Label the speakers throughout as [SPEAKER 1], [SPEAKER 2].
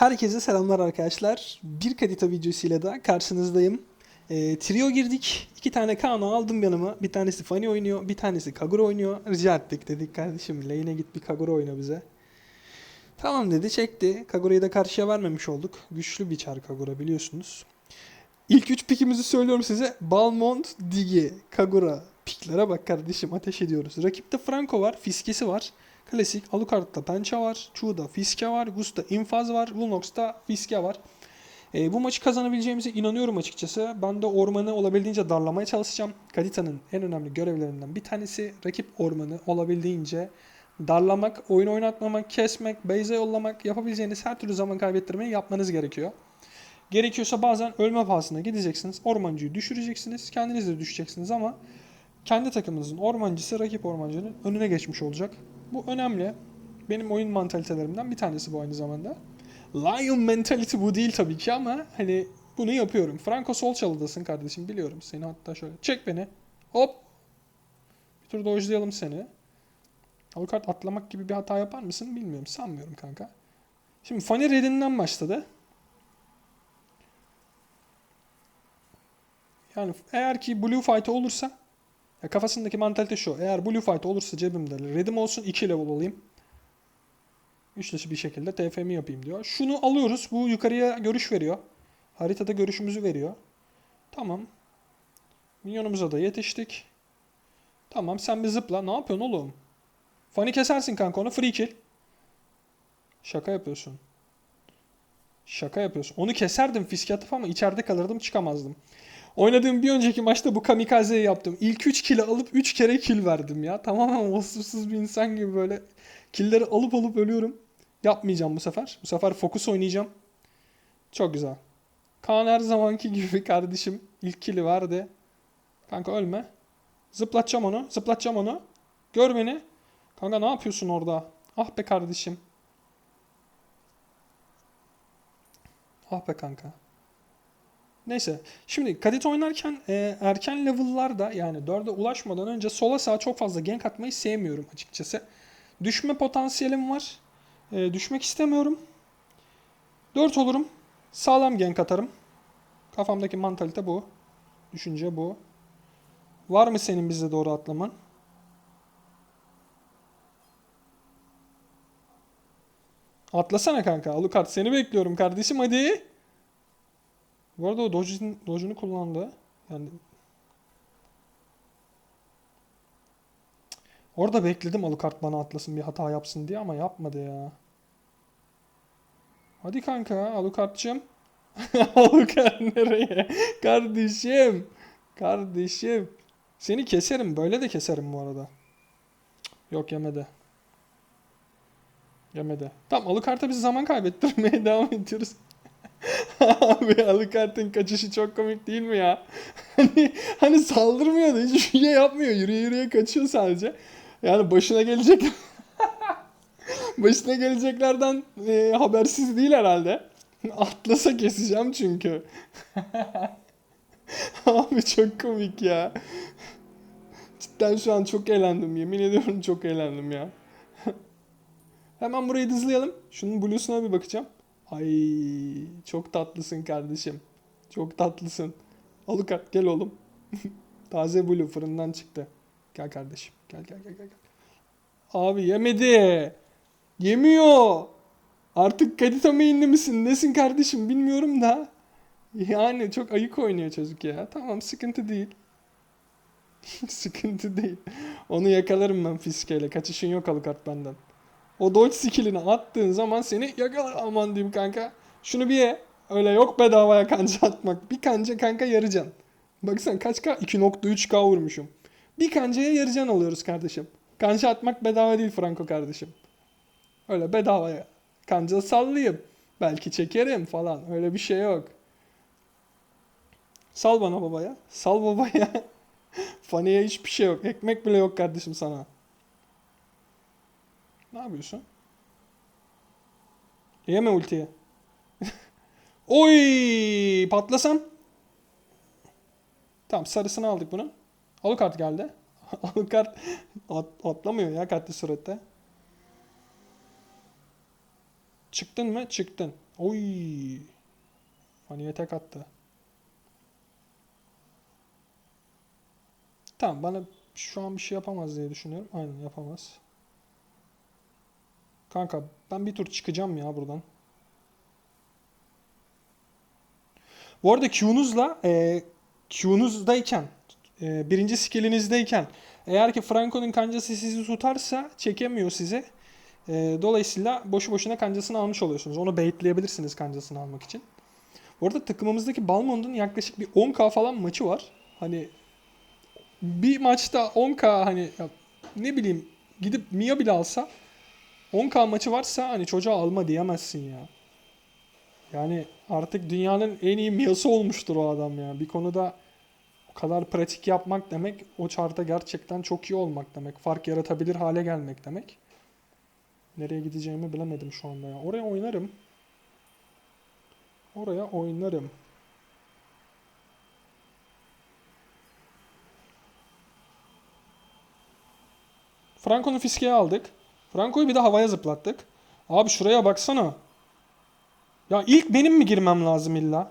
[SPEAKER 1] Herkese selamlar arkadaşlar. Bir kadita videosuyla da karşınızdayım. Ee, trio girdik. İki tane Kano aldım yanıma. Bir tanesi Fanny oynuyor, bir tanesi Kagura oynuyor. Rica ettik dedik kardeşim lane'e git bir Kagura oyna bize. Tamam dedi çekti. Kagura'yı da karşıya vermemiş olduk. Güçlü bir çar Kagura biliyorsunuz. İlk üç pikimizi söylüyorum size. Balmont, Digi, Kagura. Piklere bak kardeşim ateş ediyoruz. Rakipte Franco var, Fiskesi var. Klasik Alucard'da Pença var. Chu'da Fiske var. Gus'ta İnfaz var. Lunox'ta Fiske var. E, bu maçı kazanabileceğimize inanıyorum açıkçası. Ben de ormanı olabildiğince darlamaya çalışacağım. Kadita'nın en önemli görevlerinden bir tanesi rakip ormanı olabildiğince darlamak, oyun oynatmamak, kesmek, base'e yollamak, yapabileceğiniz her türlü zaman kaybettirmeyi yapmanız gerekiyor. Gerekiyorsa bazen ölme pahasına gideceksiniz. Ormancıyı düşüreceksiniz. Kendiniz de düşeceksiniz ama kendi takımınızın ormancısı rakip ormancının önüne geçmiş olacak. Bu önemli. Benim oyun mantalitelerimden bir tanesi bu aynı zamanda. Lion mentality bu değil tabii ki ama hani bunu yapıyorum. Franco sol çalıdasın kardeşim biliyorum seni hatta şöyle. Çek beni. Hop. Bir tur dojlayalım seni. Alucard atlamak gibi bir hata yapar mısın bilmiyorum. Sanmıyorum kanka. Şimdi Fanny Red'inden başladı. Yani eğer ki Blue Fight olursa ya kafasındaki mantalite şu. Eğer Blue Fight olursa cebimde Red'im olsun 2 level olayım. Üçlüsü bir şekilde TFM yapayım diyor. Şunu alıyoruz. Bu yukarıya görüş veriyor. Haritada görüşümüzü veriyor. Tamam. Minyonumuza da yetiştik. Tamam sen bir zıpla. Ne yapıyorsun oğlum? Fanny kesersin kanka onu. Free kill. Şaka yapıyorsun. Şaka yapıyorsun. Onu keserdim fiske atıp ama içeride kalırdım çıkamazdım. Oynadığım bir önceki maçta bu kamikazeyi yaptım. İlk 3 kill'i alıp 3 kere kill verdim ya. Tamamen vasıfsız bir insan gibi böyle kill'leri alıp alıp ölüyorum. Yapmayacağım bu sefer. Bu sefer fokus oynayacağım. Çok güzel. Kaan her zamanki gibi kardeşim ilk kill'i verdi. Kanka ölme. Zıplatacağım onu. Zıplatacağım onu. Gör beni. Kanka ne yapıyorsun orada? Ah be kardeşim. Ah be kanka. Neyse. Şimdi kadit oynarken e, erken level'larda yani 4'e ulaşmadan önce sola sağa çok fazla gank atmayı sevmiyorum açıkçası. Düşme potansiyelim var. E, düşmek istemiyorum. 4 olurum. Sağlam gank atarım. Kafamdaki mantalite bu. Düşünce bu. Var mı senin bize doğru atlaman? Atlasana kanka. Alucard seni bekliyorum kardeşim hadi. Bu arada o dodge'unu kullandı. Yani Orada bekledim Alucard bana atlasın bir hata yapsın diye ama yapmadı ya. Hadi kanka Alucard'cığım. Alucard nereye? Kardeşim. Kardeşim. Seni keserim. Böyle de keserim bu arada. Yok yemedi. Yemedi. Tamam Alucard'a biz zaman kaybettirmeye devam ediyoruz. Abi Alucard'ın kaçışı çok komik değil mi ya? Hani, hani saldırmıyor da hiçbir şey yapmıyor. Yürüye yürüye kaçıyor sadece. Yani başına gelecek başına geleceklerden e, habersiz değil herhalde. Atlasa keseceğim çünkü. Abi çok komik ya. Cidden şu an çok eğlendim. Yemin ediyorum çok eğlendim ya. Hemen burayı dızlayalım. Şunun bluesuna bir bakacağım. Ay çok tatlısın kardeşim. Çok tatlısın. Alucard gel oğlum. Taze blue fırından çıktı. Gel kardeşim. Gel gel gel gel. Abi yemedi. Yemiyor. Artık kadita main'li misin? Nesin kardeşim bilmiyorum da. Yani çok ayık oynuyor çocuk ya. Tamam sıkıntı değil. sıkıntı değil. Onu yakalarım ben fiskeyle. Kaçışın yok Alucard benden. O dodge skillini attığın zaman seni yakalar aman diyeyim kanka. Şunu bir ye. Öyle yok bedavaya kanca atmak. Bir kanca kanka yaracan. Baksana kaç k? 2.3k vurmuşum. Bir kancaya yarıcan alıyoruz kardeşim. Kanca atmak bedava değil Franco kardeşim. Öyle bedavaya. Kanca sallayayım. Belki çekerim falan. Öyle bir şey yok. Sal bana babaya. Sal babaya. Fanny'e hiçbir şey yok. Ekmek bile yok kardeşim sana. Ne yapıyorsun? Yeme ultiye. Oy! Patlasam. Tamam sarısını aldık bunun. Alucard geldi. Alucard at, atlamıyor ya katli surette. Çıktın mı? Çıktın. Oy. Faniye tek attı. Tamam bana şu an bir şey yapamaz diye düşünüyorum. Aynen yapamaz. Kanka ben bir tur çıkacağım ya buradan. Bu arada Q'nuzla e, Q'nuzdayken e, birinci skillinizdeyken eğer ki Franco'nun kancası sizi tutarsa çekemiyor sizi. E, dolayısıyla boşu boşuna kancasını almış oluyorsunuz. Onu baitleyebilirsiniz kancasını almak için. Bu arada takımımızdaki Balmond'un yaklaşık bir 10k falan maçı var. Hani bir maçta 10k hani ya ne bileyim gidip Mia bile alsa 10k maçı varsa hani çocuğa alma diyemezsin ya. Yani artık dünyanın en iyi Mia'sı olmuştur o adam ya. Bir konuda o kadar pratik yapmak demek o çarta gerçekten çok iyi olmak demek. Fark yaratabilir hale gelmek demek. Nereye gideceğimi bilemedim şu anda ya. Oraya oynarım. Oraya oynarım. Franco'nu fiskeye aldık. Franco'yu bir de havaya zıplattık. Abi şuraya baksana. Ya ilk benim mi girmem lazım illa?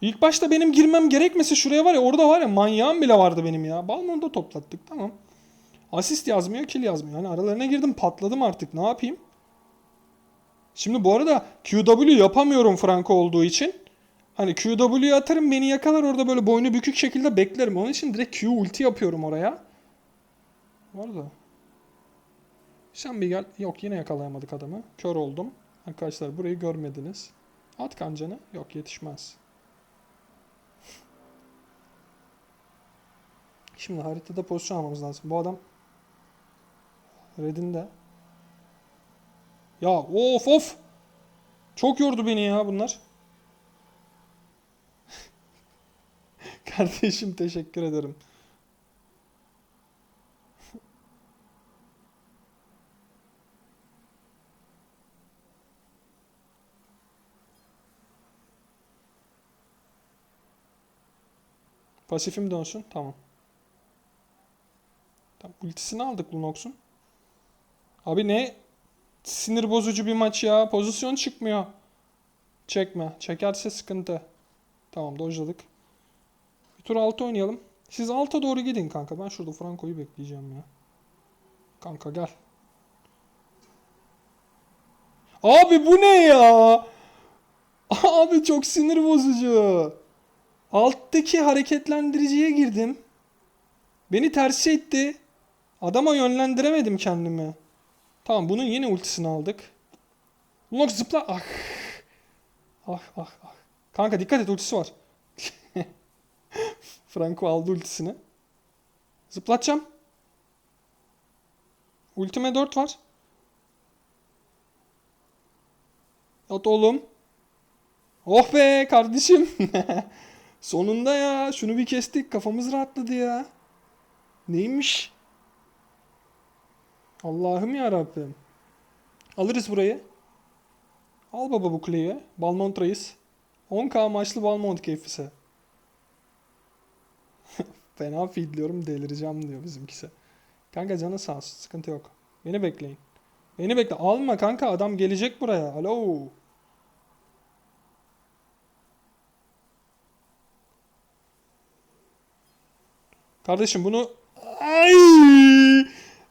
[SPEAKER 1] İlk başta benim girmem gerekmese şuraya var ya orada var ya manyağım bile vardı benim ya. Balmon'u da toplattık tamam. Asist yazmıyor, kill yazmıyor. Yani aralarına girdim patladım artık ne yapayım? Şimdi bu arada QW yapamıyorum Franco olduğu için. Hani QW'yu atarım beni yakalar orada böyle boynu bükük şekilde beklerim. Onun için direkt Q ulti yapıyorum oraya. Bu arada. Sen bir gel. Yok yine yakalayamadık adamı. Kör oldum. Arkadaşlar burayı görmediniz. At kancanı. Yok yetişmez. Şimdi haritada pozisyon almamız lazım. Bu adam Red'inde. Ya of of. Çok yordu beni ya bunlar. Kardeşim teşekkür ederim. Pasifim dönsün. Tamam. Tamam. Ultisini aldık Lunox'un. Abi ne sinir bozucu bir maç ya. Pozisyon çıkmıyor. Çekme. Çekerse sıkıntı. Tamam dojladık. Bir tur altı oynayalım. Siz alta doğru gidin kanka. Ben şurada Franco'yu bekleyeceğim ya. Kanka gel. Abi bu ne ya? Abi çok sinir bozucu. Alttaki hareketlendiriciye girdim. Beni tersi etti. Adama yönlendiremedim kendimi. Tamam bunun yine ultisini aldık. Lunox zıpla. Ah. Ah ah ah. Kanka dikkat et ultisi var. Franco aldı ultisini. Zıplatacağım. Ultime 4 var. At oğlum. Oh be kardeşim. Sonunda ya. Şunu bir kestik. Kafamız rahatladı ya. Neymiş? Allah'ım ya Rabbim. Alırız burayı. Al baba bu kuleyi. Balmont Reis. 10k maçlı Balmont keyfisi. Fena feedliyorum delireceğim diyor bizimkisi. Kanka canı sağ olsun. Sıkıntı yok. Beni bekleyin. Beni bekle. Alma kanka adam gelecek buraya. Alo. Kardeşim bunu ay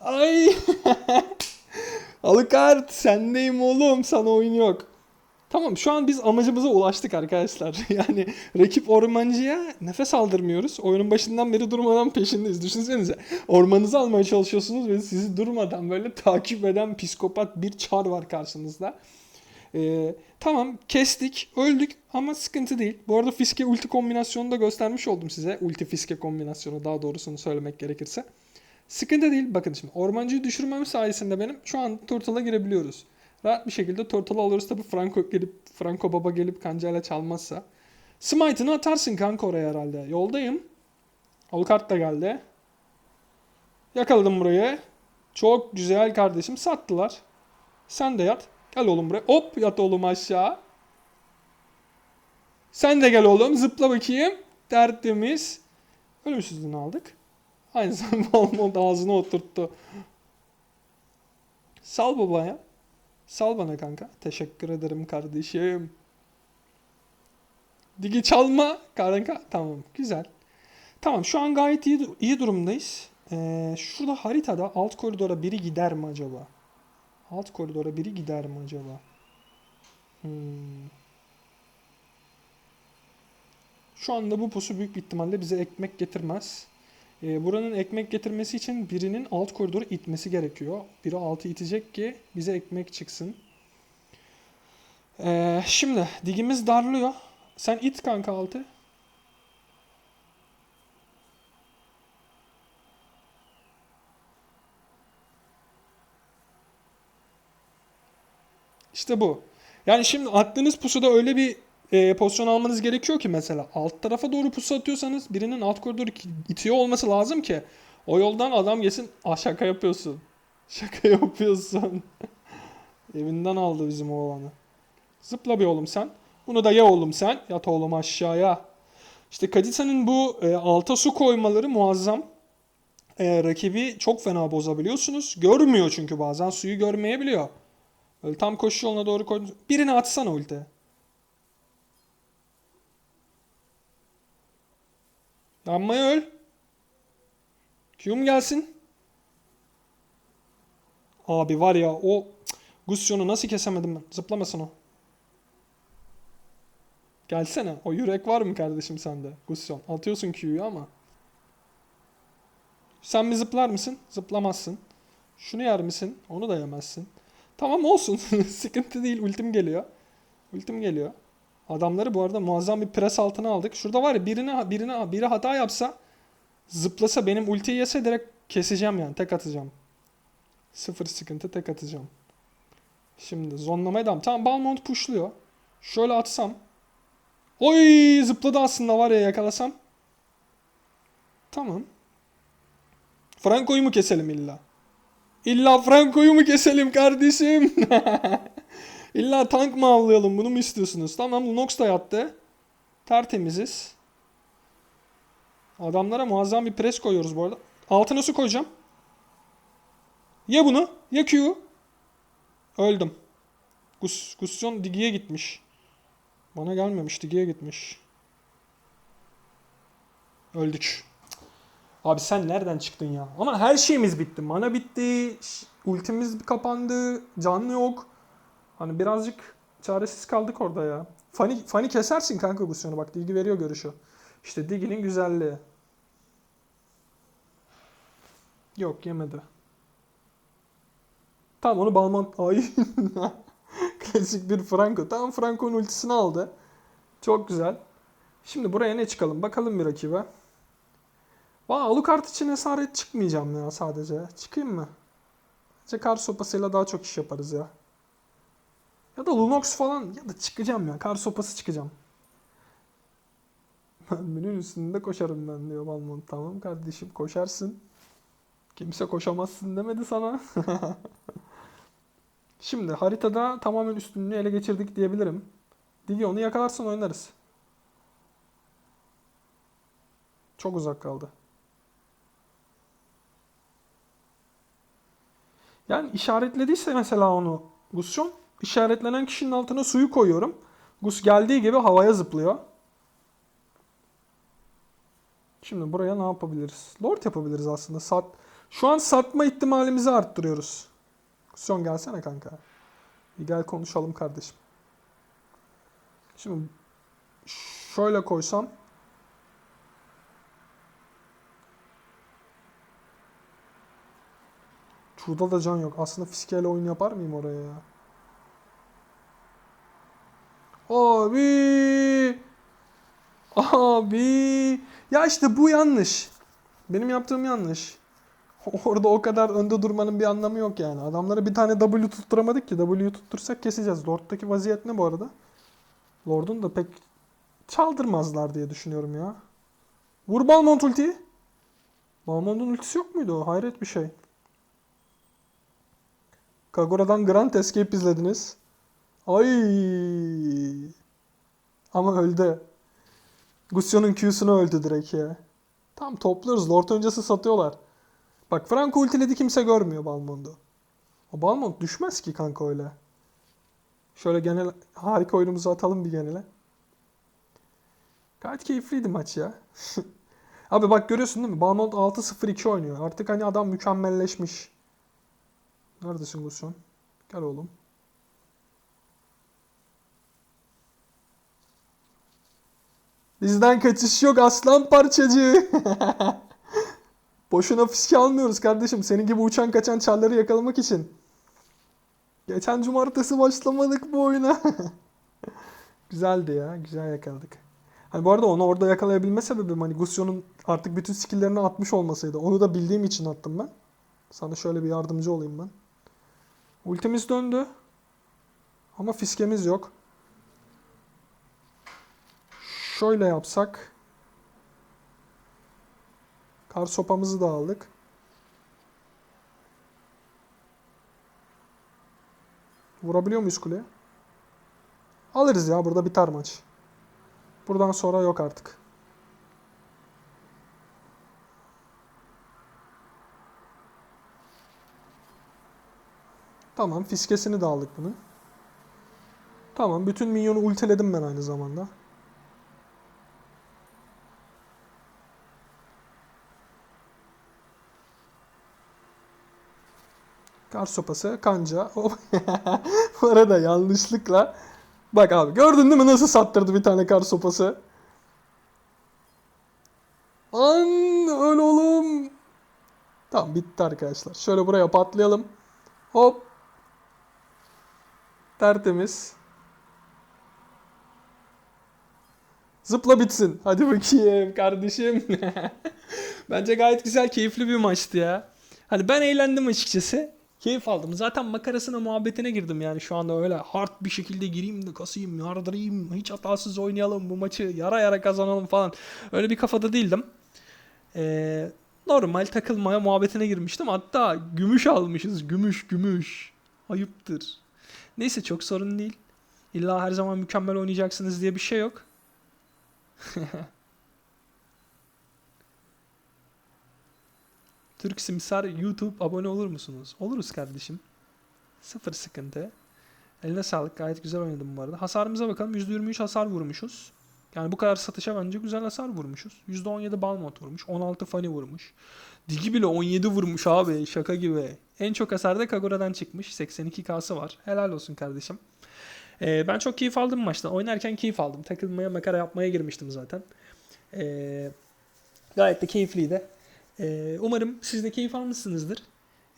[SPEAKER 1] ay Alıkart sendeyim oğlum sana oyun yok. Tamam şu an biz amacımıza ulaştık arkadaşlar. Yani rakip ormancıya nefes aldırmıyoruz. Oyunun başından beri durmadan peşindeyiz. Düşünsenize ormanınızı almaya çalışıyorsunuz ve sizi durmadan böyle takip eden psikopat bir çar var karşınızda. Ee, tamam kestik öldük ama sıkıntı değil. Bu arada fiske ulti kombinasyonunu da göstermiş oldum size. Ulti fiske kombinasyonu daha doğrusunu söylemek gerekirse. Sıkıntı değil. Bakın şimdi ormancıyı düşürmem sayesinde benim şu an Turtle'a girebiliyoruz. Rahat bir şekilde Turtle'ı alırız tabii Franco gelip Franco Baba gelip kancayla çalmazsa. Smite'ını atarsın kanka oraya herhalde. Yoldayım. Alucard da geldi. Yakaladım burayı. Çok güzel kardeşim. Sattılar. Sen de yat. Gel oğlum buraya. Hop yat oğlum aşağı. Sen de gel oğlum. Zıpla bakayım. Tertemiz. Ölümsüzlüğünü aldık. Aynı zamanda Balmont ağzına oturttu. Sal babaya. Sal bana kanka. Teşekkür ederim kardeşim. Digi çalma kanka. Tamam güzel. Tamam şu an gayet iyi, iyi durumdayız. Ee, şurada haritada alt koridora biri gider mi acaba? Alt koridora biri gider mi acaba? Hmm. Şu anda bu pusu büyük bir ihtimalle bize ekmek getirmez. Ee, buranın ekmek getirmesi için birinin alt koridoru itmesi gerekiyor. Biri altı itecek ki bize ekmek çıksın. Ee, şimdi digimiz darlıyor. Sen it kanka altı. İşte bu. Yani şimdi attığınız pusuda öyle bir e, pozisyon almanız gerekiyor ki mesela alt tarafa doğru pusu atıyorsanız birinin alt koridoru itiyor olması lazım ki o yoldan adam geçsin. Ah şaka yapıyorsun. Şaka yapıyorsun. Evinden aldı bizim oğlanı. Zıpla bir oğlum sen. Bunu da ye oğlum sen. Yat oğlum aşağıya. İşte Kadisa'nın bu e, alta su koymaları muazzam. E, rakibi çok fena bozabiliyorsunuz. Görmüyor çünkü bazen suyu görmeyebiliyor. Böyle tam koşu yoluna doğru koy. Birini atsana ulti. Yanmaya öl. Q'm gelsin. Abi var ya o Gusion'u nasıl kesemedim ben? Zıplamasın o. Gelsene. O yürek var mı kardeşim sende? Gusion. Atıyorsun Q'yu ama. Sen bir zıplar mısın? Zıplamazsın. Şunu yer misin? Onu da yemezsin. Tamam olsun. Sıkıntı değil. Ultim geliyor. Ultim geliyor. Adamları bu arada muazzam bir pres altına aldık. Şurada var ya birine, birine, biri hata yapsa zıplasa benim ultiyi yese direkt keseceğim yani. Tek atacağım. Sıfır sıkıntı tek atacağım. Şimdi zonlamaya devam. Tamam Balmont pushluyor. Şöyle atsam. Oy zıpladı aslında var ya yakalasam. Tamam. Franco'yu mu keselim illa? İlla Franco'yu mu keselim kardeşim? İlla tank mı avlayalım bunu mu istiyorsunuz? Tamam Lunox da yattı. Tertemiziz. Adamlara muazzam bir pres koyuyoruz bu arada. Altına su koyacağım. Ye bunu. Ye Q'yu. Öldüm. Gus, Gusyon Digi'ye gitmiş. Bana gelmemiş. Digi'ye gitmiş. Öldük. Abi sen nereden çıktın ya? Ama her şeyimiz bitti. Mana bitti. Ultimiz kapandı. Canlı yok. Hani birazcık çaresiz kaldık orada ya. Fani, Fani kesersin kanka Gusion'u. Bak Digi veriyor görüşü. İşte Digi'nin güzelliği. Yok yemedi. Tamam onu Balmont... Ay. Klasik bir Franco. Tamam Franco'nun ultisini aldı. Çok güzel. Şimdi buraya ne çıkalım? Bakalım bir rakibe. Valla Alucard için esaret çıkmayacağım ya sadece. Çıkayım mı? Bence kar sopasıyla daha çok iş yaparız ya. Ya da Lunox falan ya da çıkacağım ya. Kar sopası çıkacağım. Merminin üstünde koşarım ben diyor Balmont. Tamam kardeşim koşarsın. Kimse koşamazsın demedi sana. Şimdi haritada tamamen üstünlüğü ele geçirdik diyebilirim. Digi onu yakalarsan oynarız. Çok uzak kaldı. Yani işaretlediyse mesela onu Gusyon, işaretlenen kişinin altına suyu koyuyorum. Gus geldiği gibi havaya zıplıyor. Şimdi buraya ne yapabiliriz? Lord yapabiliriz aslında. Sat Şu an satma ihtimalimizi arttırıyoruz. Gusyon gelsene kanka. Bir gel konuşalım kardeşim. Şimdi şöyle koysam Şurada da can yok. Aslında fiskeyle oyun yapar mıyım oraya ya? Abi! Abi! Ya işte bu yanlış. Benim yaptığım yanlış. Orada o kadar önde durmanın bir anlamı yok yani. Adamlara bir tane W tutturamadık ki. W'yu tuttursak keseceğiz. Lord'daki vaziyet ne bu arada? Lord'un da pek çaldırmazlar diye düşünüyorum ya. Vur Balmont ultiyi. Balmont'un ultisi yok muydu o? Hayret bir şey. Kagura'dan Grand Escape izlediniz. Ay. Ama öldü. Gusyo'nun Q'sunu öldü direkt ya. Tam topluyoruz. Lord öncesi satıyorlar. Bak Franco ultiledi kimse görmüyor Balmont'u. O Balmont düşmez ki kanka öyle. Şöyle genel harika oyunumuzu atalım bir genele. Gayet keyifliydi maç ya. Abi bak görüyorsun değil mi? Balmont 6-0-2 oynuyor. Artık hani adam mükemmelleşmiş. Neredesin Gusyon? Gel oğlum. Bizden kaçış yok aslan parçacı. Boşuna fiske almıyoruz kardeşim. Senin gibi uçan kaçan çarları yakalamak için. Geçen cumartesi başlamadık bu oyuna. Güzeldi ya. Güzel yakaladık. Hani bu arada onu orada yakalayabilme sebebim hani Gusio'nun artık bütün skill'lerini atmış olmasıydı. Onu da bildiğim için attım ben. Sana şöyle bir yardımcı olayım ben. Ultimiz döndü. Ama fiskemiz yok. Şöyle yapsak. Kar sopamızı da aldık. Vurabiliyor muyuz kuleye? Alırız ya burada biter maç. Buradan sonra yok artık. Tamam fiskesini de aldık bunu. Tamam bütün minyonu ultiledim ben aynı zamanda. Kar sopası, kanca. Bu arada yanlışlıkla. Bak abi gördün değil mi nasıl sattırdı bir tane kar sopası? Lan öl oğlum. Tamam bitti arkadaşlar. Şöyle buraya patlayalım. Hop. Tertemiz. Zıpla bitsin. Hadi bakayım kardeşim. Bence gayet güzel, keyifli bir maçtı ya. Hani ben eğlendim açıkçası. Keyif aldım. Zaten makarasına muhabbetine girdim yani şu anda öyle hard bir şekilde gireyim de kasayım, yardırayım, hiç hatasız oynayalım bu maçı, yara yara kazanalım falan. Öyle bir kafada değildim. Ee, normal takılmaya muhabbetine girmiştim. Hatta gümüş almışız. Gümüş, gümüş. Ayıptır. Neyse çok sorun değil. İlla her zaman mükemmel oynayacaksınız diye bir şey yok. Türk Simsar YouTube abone olur musunuz? Oluruz kardeşim. Sıfır sıkıntı. Eline sağlık. Gayet güzel oynadım bu arada. Hasarımıza bakalım. %23 hasar vurmuşuz. Yani bu kadar satışa bence güzel hasar vurmuşuz. %17 Balmont vurmuş. 16 Fanny vurmuş. Digi bile 17 vurmuş abi. Şaka gibi. En çok hasar da Kagura'dan çıkmış. 82K'sı var. Helal olsun kardeşim. Ee, ben çok keyif aldım maçta. Oynarken keyif aldım. Takılmaya makara yapmaya girmiştim zaten. Ee, gayet de keyifliydi. Ee, umarım siz de keyif almışsınızdır.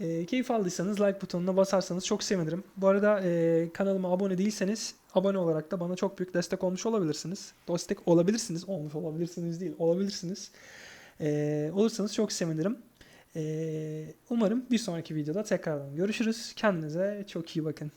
[SPEAKER 1] Ee, keyif aldıysanız like butonuna basarsanız çok sevinirim. Bu arada e, kanalıma abone değilseniz abone olarak da bana çok büyük destek olmuş olabilirsiniz. Destek olabilirsiniz. Olmuş olabilirsiniz değil. Olabilirsiniz. Ee, olursanız çok sevinirim. Ee, umarım bir sonraki videoda tekrardan görüşürüz. Kendinize çok iyi bakın.